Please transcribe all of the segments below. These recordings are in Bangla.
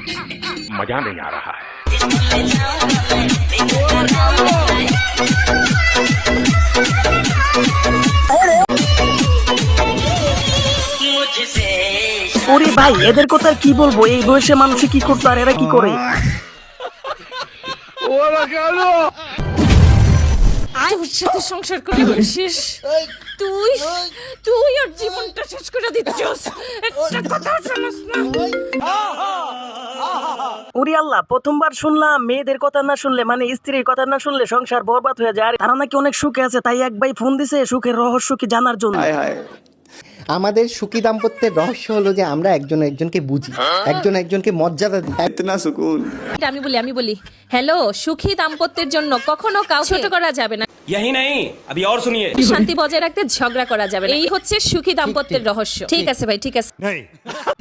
मजा नहीं आ रहा है ওরে ভাই এদের কথা আর কি বলবো এই বয়সে মানুষে কি করতো আর এরা কি করে তোর সাথে সংসার করে শেষ তুই তুই আর জীবনটা শেষ করে দিচ্ছিস একটা কথা শোনাস না উরি আল্লাহ প্রথমবার শুনলাম মেয়েদের কথা না শুনলে মানে স্ত্রীর কথা না শুনলে সংসার বরবাদ হয়ে যায়। তারা নাকি অনেক সুখে আছে তাই এক ভাই ফোন দিছে সুখের রহস্য কি জানার জন্য? আমাদের সুখী দাম্পত্যের রহস্য হলো যে আমরা একজন একজনকে বুঝি একজন একজনকে মর্যাদা দিই। না সুকুন। আমি বলি আমি বলি হ্যালো সুখী দাম্পত্যের জন্য কখনো কাউ ছোট করা যাবে না। यही नहीं अभी और सुनिए শান্তি বজায় রাখতে ঝগড়া করা যাবে না এই হচ্ছে সুখী দাম্পত্যের রহস্য ঠিক আছে ভাই ঠিক আছে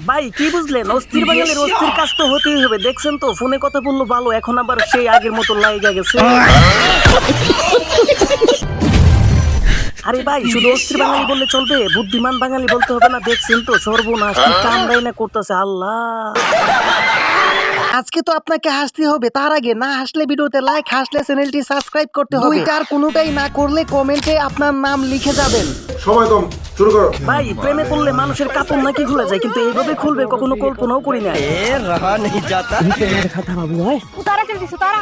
ভাই কি বুঝলেন অস্থির বাঙালির অস্থির কাজ তো হতেই হবে দেখছেন তো ফোনে কথা বললো ভালো এখন আবার সেই আগের মতো লাইগা গেছে আরে ভাই শুধু অস্থির বাঙালি বললে চলবে বুদ্ধিমান বাঙালি বলতে হবে না দেখছেন তো সর্বনাশ কি কামড়াই না করতেছে আল্লাহ আজকে তো আপনাকে হাসতে হবে তার আগে না হাসলে ভিডিওতে লাইক হাসলে চ্যানেলটি সাবস্ক্রাইব করতে হবে। আর কোনোটাই না করলে কমেন্টে আপনার নাম লিখে যাবেন। সময় কম শুরু করো। ভাই প্রেমে পড়লে মানুষের কাপড় নাকি খুলে যায় কিন্তু এইভাবে খুলবে কখনো কল্পনাও করি না এ রাহা নেই। জাতা খাতা বাবু ভাই উতারা চল দিছ উতারা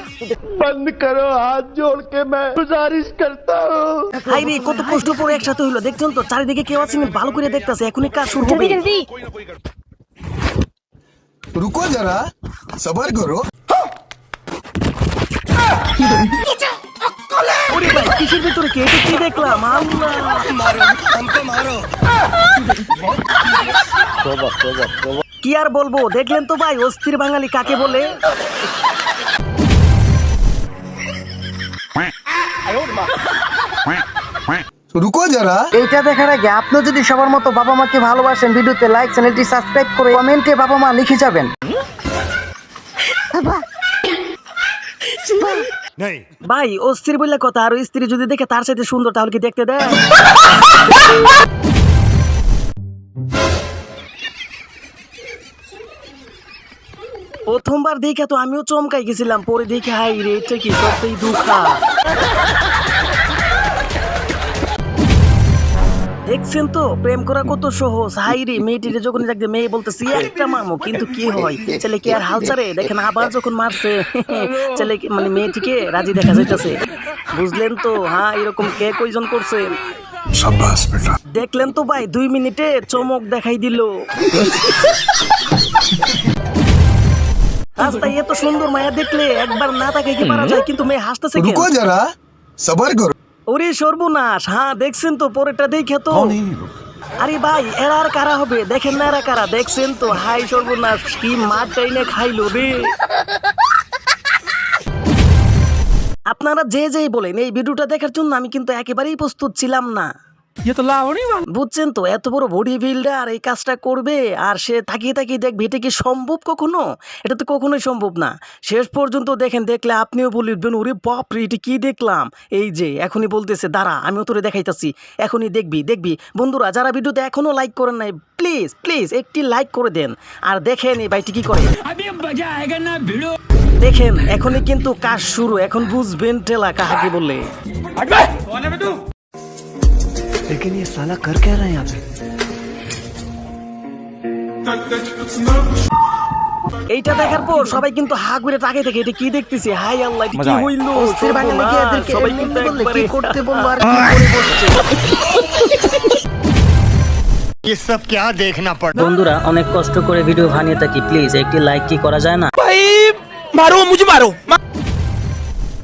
বন্ধ করো হাত জোড় কে মে গুজারিশ করতা হুঁ ভাই রে কত কষ্ট পড়ে একসাথে হলো দেখছেন তো চারিদিকে কেউ আছে না ভালো করে দেখতাছে এখনি কাজ শুরু হবে। জলদি জলদি। রুকো যারা। সবার করো কি আর বলব দেখলেন তো ভাই অস্থির বাঙালি কাকে বলে? রুকো যারা। এটা দেখার আগে আপনি যদি সবার মতো বাবা মাকে ভালোবাসেন ভিডিওতে লাইক চ্যানেলটি সাবস্ক্রাইব করে কমেন্টে বাবা মা লিখে যাবেন। ভাই স্ত্রী বললে কথা আর ওই স্ত্রী যদি দেখে তার সাথে সুন্দর তাহলে কি দেখতে দেয়? প্রথমবার দেখে তো আমিও চমকাই গেছিলাম পরে দেখে হাই রে এটা কি সত্যি দুঃখা দেখছেন তো? প্রেম করা কত সহজ। হাইরে মেয়েটির যখন দেখবে মেয়ে বলতেছি একটা মামু কিন্তু কি হয়? ছেলে কি আর হালচারে দেখেন আবার যখন মারছে ছেলে মানে মেয়েটিকে রাজি দেখা যাইতেছে। বুঝলেন তো? হ্যাঁ এরকম কে কয়জন করছে? দেখলেন তো ভাই দুই মিনিটে চমক দেখাই দিল। রাস্তায় এত সুন্দর মায়া দেখলে একবার না তাকে কি মারা যায় কিন্তু মেয়ে হাসতেছে রুকো যারা সবার করো ওরে সর্বনাশ হ্যাঁ দেখছেন তো পরেরটা দেখে তো। আরে ভাই এরা আর কারা হবে? দেখেন না এরা কারা দেখছেন তো। হাই সর্বনাশ কি মাছ টাইনে খাইলো রে। আপনারা যে যেই বলেন এই ভিডিওটা দেখার জন্য আমি কিন্তু একেবারেই প্রস্তুত ছিলাম না। বুঝছেন তো এত বড় বডি বিল্ডার এই কাজটা করবে আর সে তাকিয়ে তাকিয়ে দেখবে এটা কি সম্ভব কখনো? এটা তো কখনোই সম্ভব না। শেষ পর্যন্ত দেখেন দেখলে আপনিও বলবেন ওরে বাপ রে এটা কি দেখলাম? এই যে এখনই বলতেছে দাঁড়া আমিও তোরে দেখাইতাছি। এখনই দেখবি দেখবি। বন্ধুরা যারা ভিডিওতে এখনও লাইক করেন নাই প্লিজ প্লিজ একটি লাইক করে দেন। আর দেখেন এই ভাইটি কি করে। দেখেন এখনই কিন্তু কাজ শুরু এখন বুঝবেন টেলা কাহাকে বললে लेकिन ये साला कर क्या रहा है यहाँ पे এইটা দেখার পর সবাই কিন্তু হা করে তাকিয়ে থাকে এটা কি দেখতেছে হাই আল্লাহ এটা কি হইলো অস্থির বাঙালিকে এদেরকে সবাই এমনি কিন্তু বললে কি একবারে- করতে বলবো আর কি করে বসছে ये सब क्या देखना पड़ বন্ধুরা অনেক কষ্ট করে ভিডিও বানিয়ে থাকি প্লিজ একটি লাইক কি করা যায় না भाई मारो मुझे मारो